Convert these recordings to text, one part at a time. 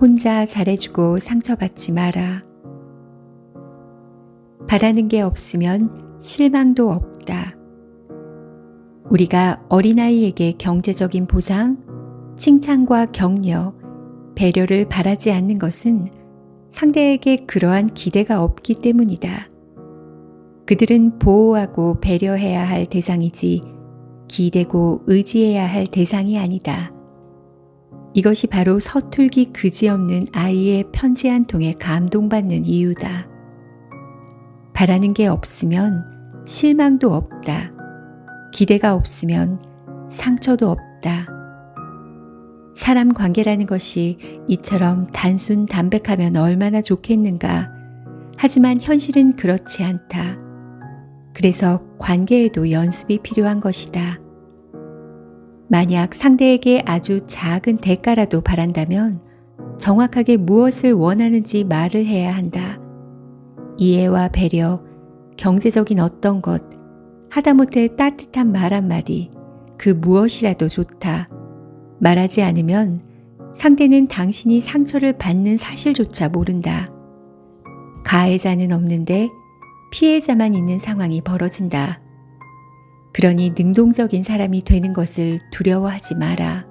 혼자 잘해주고 상처받지 마라. 바라는 게 없으면 실망도 없다. 우리가 어린아이에게 경제적인 보상, 칭찬과 격려, 배려를 바라지 않는 것은 상대에게 그러한 기대가 없기 때문이다. 그들은 보호하고 배려해야 할 대상이지 기대고 의지해야 할 대상이 아니다. 이것이 바로 서툴기 그지없는 아이의 편지 한 통에 감동받는 이유다. 바라는 게 없으면 실망도 없다. 기대가 없으면 상처도 없다. 사람 관계라는 것이 이처럼 단순 담백하면 얼마나 좋겠는가. 하지만 현실은 그렇지 않다. 그래서 관계에도 연습이 필요한 것이다. 만약 상대에게 아주 작은 대가라도 바란다면 정확하게 무엇을 원하는지 말을 해야 한다. 이해와 배려, 경제적인 어떤 것, 하다못해 따뜻한 말 한마디, 그 무엇이라도 좋다. 말하지 않으면 상대는 당신이 상처를 받는 사실조차 모른다. 가해자는 없는데 피해자만 있는 상황이 벌어진다. 그러니 능동적인 사람이 되는 것을 두려워하지 마라.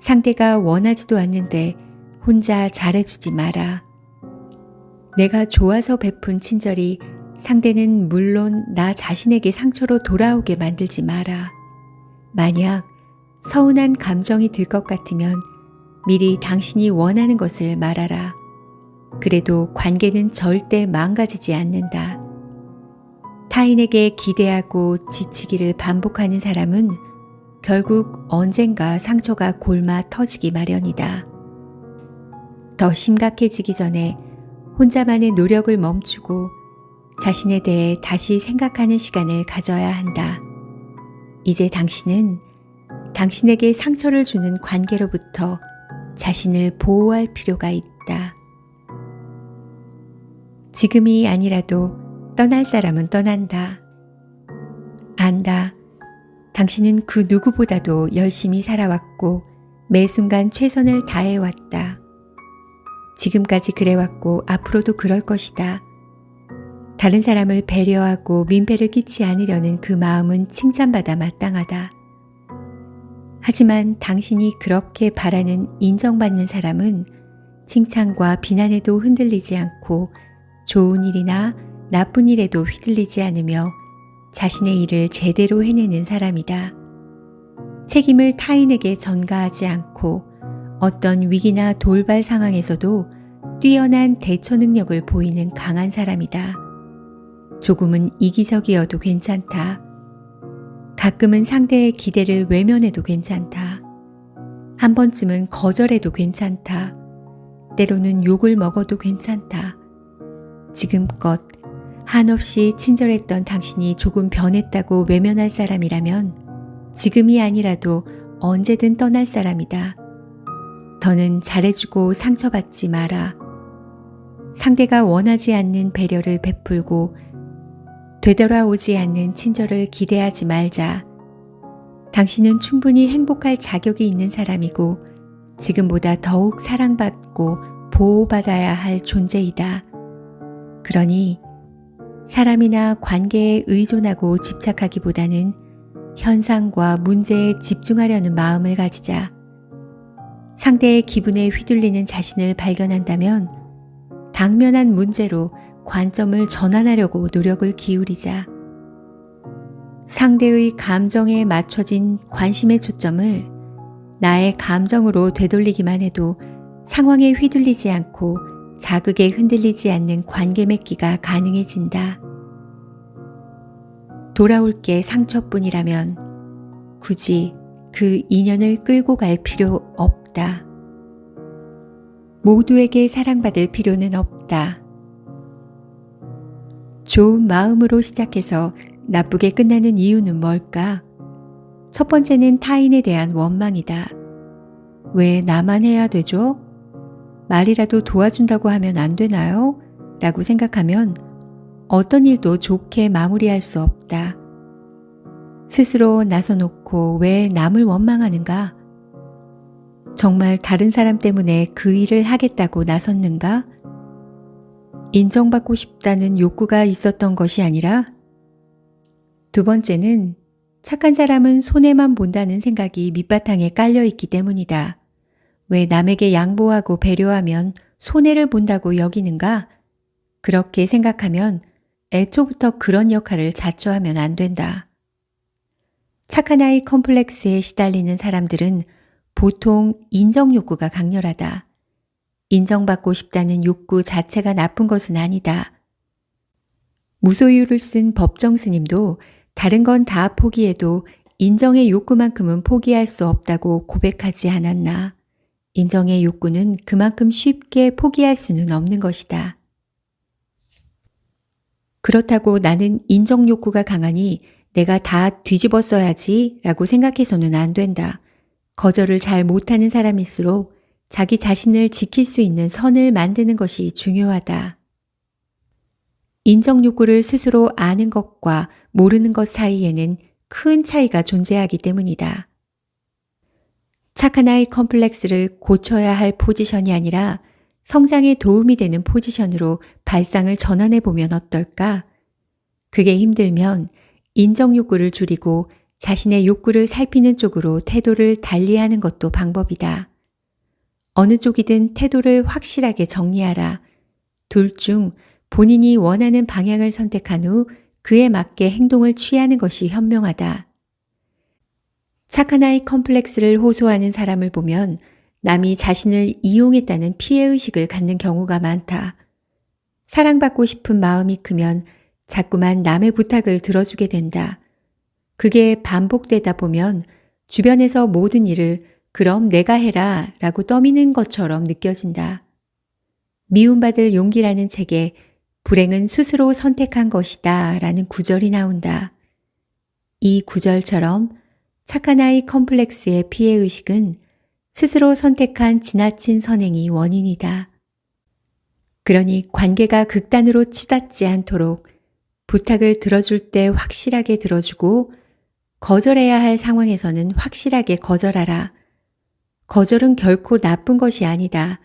상대가 원하지도 않는데 혼자 잘해주지 마라. 내가 좋아서 베푼 친절이 상대는 물론 나 자신에게 상처로 돌아오게 만들지 마라. 만약 서운한 감정이 들 것 같으면 미리 당신이 원하는 것을 말하라. 그래도 관계는 절대 망가지지 않는다. 타인에게 기대하고 지치기를 반복하는 사람은 결국 언젠가 상처가 골마 터지기 마련이다. 더 심각해지기 전에 혼자만의 노력을 멈추고 자신에 대해 다시 생각하는 시간을 가져야 한다. 이제 당신은 당신에게 상처를 주는 관계로부터 자신을 보호할 필요가 있다. 지금이 아니라도 떠날 사람은 떠난다. 안다. 당신은 그 누구보다도 열심히 살아왔고 매 순간 최선을 다해왔다. 지금까지 그래왔고 앞으로도 그럴 것이다. 다른 사람을 배려하고 민폐를 끼치 않으려는 그 마음은 칭찬받아 마땅하다. 하지만 당신이 그렇게 바라는 인정받는 사람은 칭찬과 비난에도 흔들리지 않고 좋은 일이나 나쁜 일에도 휘둘리지 않으며 자신의 일을 제대로 해내는 사람이다. 책임을 타인에게 전가하지 않고 어떤 위기나 돌발 상황에서도 뛰어난 대처 능력을 보이는 강한 사람이다. 조금은 이기적이어도 괜찮다. 가끔은 상대의 기대를 외면해도 괜찮다. 한 번쯤은 거절해도 괜찮다. 때로는 욕을 먹어도 괜찮다. 지금껏 한없이 친절했던 당신이 조금 변했다고 외면할 사람이라면 지금이 아니라도 언제든 떠날 사람이다. 더는 잘해주고 상처받지 마라. 상대가 원하지 않는 배려를 베풀고 되돌아오지 않는 친절을 기대하지 말자. 당신은 충분히 행복할 자격이 있는 사람이고 지금보다 더욱 사랑받고 보호받아야 할 존재이다. 그러니 사람이나 관계에 의존하고 집착하기보다는 현상과 문제에 집중하려는 마음을 가지자. 상대의 기분에 휘둘리는 자신을 발견한다면 당면한 문제로 관점을 전환하려고 노력을 기울이자. 상대의 감정에 맞춰진 관심의 초점을 나의 감정으로 되돌리기만 해도 상황에 휘둘리지 않고 자극에 흔들리지 않는 관계 맺기가 가능해진다. 돌아올 게 상처뿐이라면 굳이 그 인연을 끌고 갈 필요 없다. 모두에게 사랑받을 필요는 없다. 좋은 마음으로 시작해서 나쁘게 끝나는 이유는 뭘까? 첫 번째는 타인에 대한 원망이다. 왜 나만 해야 되죠? 말이라도 도와준다고 하면 안 되나요? 라고 생각하면 어떤 일도 좋게 마무리할 수 없다. 스스로 나서놓고 왜 남을 원망하는가? 정말 다른 사람 때문에 그 일을 하겠다고 나섰는가? 인정받고 싶다는 욕구가 있었던 것이 아니라 두 번째는 착한 사람은 손해만 본다는 생각이 밑바탕에 깔려 있기 때문이다. 왜 남에게 양보하고 배려하면 손해를 본다고 여기는가? 그렇게 생각하면 애초부터 그런 역할을 자처하면 안 된다. 착한 아이 컴플렉스에 시달리는 사람들은 보통 인정 욕구가 강렬하다. 인정받고 싶다는 욕구 자체가 나쁜 것은 아니다. 무소유를 쓴 법정 스님도 다른 건 다 포기해도 인정의 욕구만큼은 포기할 수 없다고 고백하지 않았나. 인정의 욕구는 그만큼 쉽게 포기할 수는 없는 것이다. 그렇다고 나는 인정 욕구가 강하니 내가 다 뒤집어 써야지 라고 생각해서는 안 된다. 거절을 잘 못하는 사람일수록 자기 자신을 지킬 수 있는 선을 만드는 것이 중요하다. 인정 욕구를 스스로 아는 것과 모르는 것 사이에는 큰 차이가 존재하기 때문이다. 착한 아이 컴플렉스를 고쳐야 할 포지션이 아니라 성장에 도움이 되는 포지션으로 발상을 전환해 보면 어떨까? 그게 힘들면 인정 욕구를 줄이고 자신의 욕구를 살피는 쪽으로 태도를 달리하는 것도 방법이다. 어느 쪽이든 태도를 확실하게 정리하라. 둘 중 본인이 원하는 방향을 선택한 후 그에 맞게 행동을 취하는 것이 현명하다. 착한 아이 컴플렉스를 호소하는 사람을 보면 남이 자신을 이용했다는 피해의식을 갖는 경우가 많다. 사랑받고 싶은 마음이 크면 자꾸만 남의 부탁을 들어주게 된다. 그게 반복되다 보면 주변에서 모든 일을 그럼 내가 해라 라고 떠미는 것처럼 느껴진다. 미움받을 용기라는 책에 불행은 스스로 선택한 것이다 라는 구절이 나온다. 이 구절처럼 착한 아이 컴플렉스의 피해의식은 스스로 선택한 지나친 선행이 원인이다. 그러니 관계가 극단으로 치닫지 않도록 부탁을 들어줄 때 확실하게 들어주고 거절해야 할 상황에서는 확실하게 거절하라. 거절은 결코 나쁜 것이 아니다.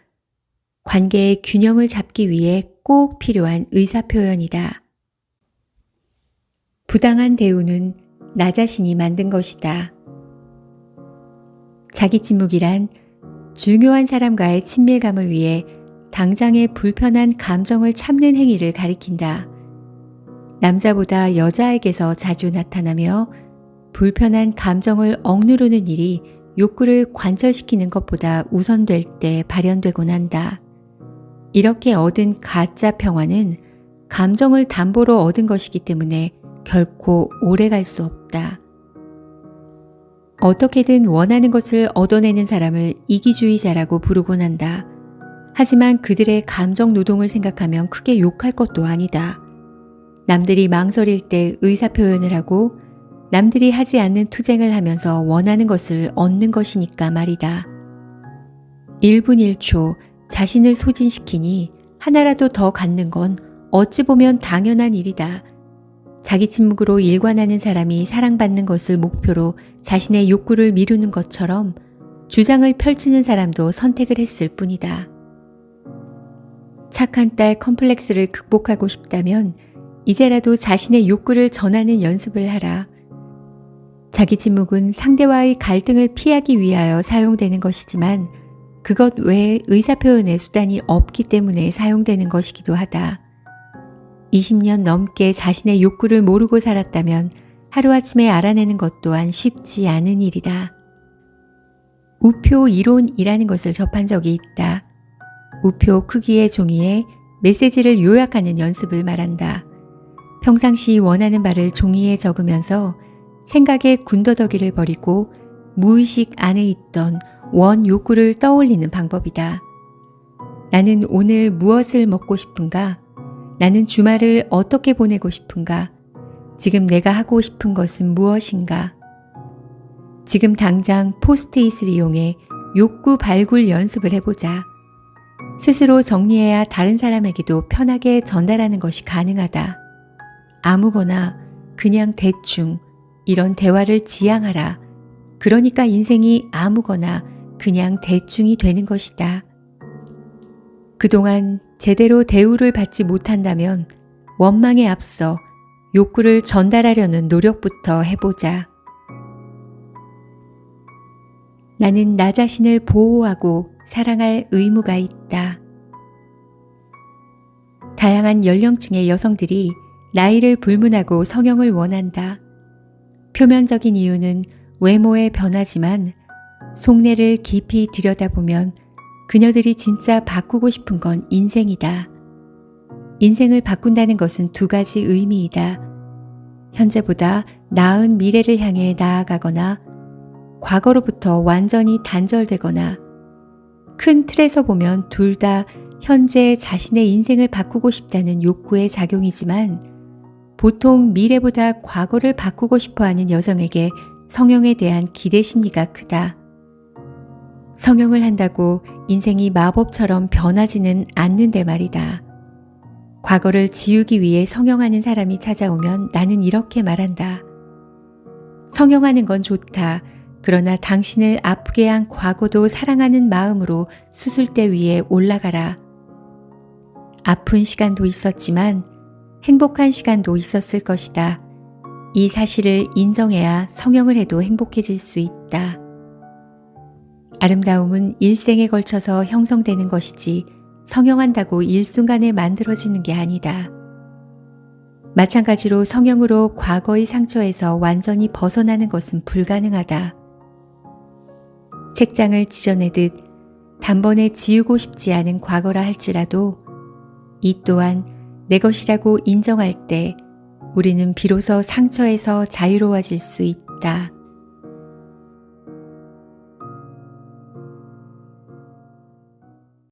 관계의 균형을 잡기 위해 꼭 필요한 의사표현이다. 부당한 대우는 나 자신이 만든 것이다. 자기 침묵이란 중요한 사람과의 친밀감을 위해 당장의 불편한 감정을 참는 행위를 가리킨다. 남자보다 여자에게서 자주 나타나며 불편한 감정을 억누르는 일이 욕구를 관철시키는 것보다 우선될 때 발현되곤 한다. 이렇게 얻은 가짜 평화는 감정을 담보로 얻은 것이기 때문에 결코 오래 갈 수 없다. 어떻게든 원하는 것을 얻어내는 사람을 이기주의자라고 부르곤 한다. 하지만 그들의 감정 노동을 생각하면 크게 욕할 것도 아니다. 남들이 망설일 때 의사 표현을 하고 남들이 하지 않는 투쟁을 하면서 원하는 것을 얻는 것이니까 말이다. 1분 1초 자신을 소진시키니 하나라도 더 갖는 건 어찌 보면 당연한 일이다. 자기 침묵으로 일관하는 사람이 사랑받는 것을 목표로 자신의 욕구를 미루는 것처럼 주장을 펼치는 사람도 선택을 했을 뿐이다. 착한 딸 컴플렉스를 극복하고 싶다면 이제라도 자신의 욕구를 전하는 연습을 하라. 자기 침묵은 상대와의 갈등을 피하기 위하여 사용되는 것이지만 그것 외에 의사표현의 수단이 없기 때문에 사용되는 것이기도 하다. 20년 넘게 자신의 욕구를 모르고 살았다면 하루아침에 알아내는 것 또한 쉽지 않은 일이다. 우표 이론이라는 것을 접한 적이 있다. 우표 크기의 종이에 메시지를 요약하는 연습을 말한다. 평상시 원하는 바를 종이에 적으면서 생각의 군더더기를 버리고 무의식 안에 있던 원 욕구를 떠올리는 방법이다. 나는 오늘 무엇을 먹고 싶은가? 나는 주말을 어떻게 보내고 싶은가? 지금 내가 하고 싶은 것은 무엇인가? 지금 당장 포스트잇을 이용해 욕구 발굴 연습을 해보자. 스스로 정리해야 다른 사람에게도 편하게 전달하는 것이 가능하다. 아무거나 그냥 대충 이런 대화를 지향하라. 그러니까 인생이 아무거나 그냥 대충이 되는 것이다. 그동안 제대로 대우를 받지 못한다면 원망에 앞서 욕구를 전달하려는 노력부터 해보자. 나는 나 자신을 보호하고 사랑할 의무가 있다. 다양한 연령층의 여성들이 나이를 불문하고 성형을 원한다. 표면적인 이유는 외모의 변화지만 속내를 깊이 들여다보면 그녀들이 진짜 바꾸고 싶은 건 인생이다. 인생을 바꾼다는 것은 두 가지 의미이다. 현재보다 나은 미래를 향해 나아가거나 과거로부터 완전히 단절되거나 큰 틀에서 보면 둘 다 현재 자신의 인생을 바꾸고 싶다는 욕구의 작용이지만 보통 미래보다 과거를 바꾸고 싶어 하는 여성에게 성형에 대한 기대 심리가 크다. 성형을 한다고 인생이 마법처럼 변하지는 않는데 말이다. 과거를 지우기 위해 성형하는 사람이 찾아오면 나는 이렇게 말한다. 성형하는 건 좋다. 그러나 당신을 아프게 한 과거도 사랑하는 마음으로 수술대 위에 올라가라. 아픈 시간도 있었지만 행복한 시간도 있었을 것이다. 이 사실을 인정해야 성형을 해도 행복해질 수 있다. 아름다움은 일생에 걸쳐서 형성되는 것이지 성형한다고 일순간에 만들어지는 게 아니다. 마찬가지로 성형으로 과거의 상처에서 완전히 벗어나는 것은 불가능하다. 책장을 찢어내듯 단번에 지우고 싶지 않은 과거라 할지라도 이 또한 내 것이라고 인정할 때 우리는 비로소 상처에서 자유로워질 수 있다.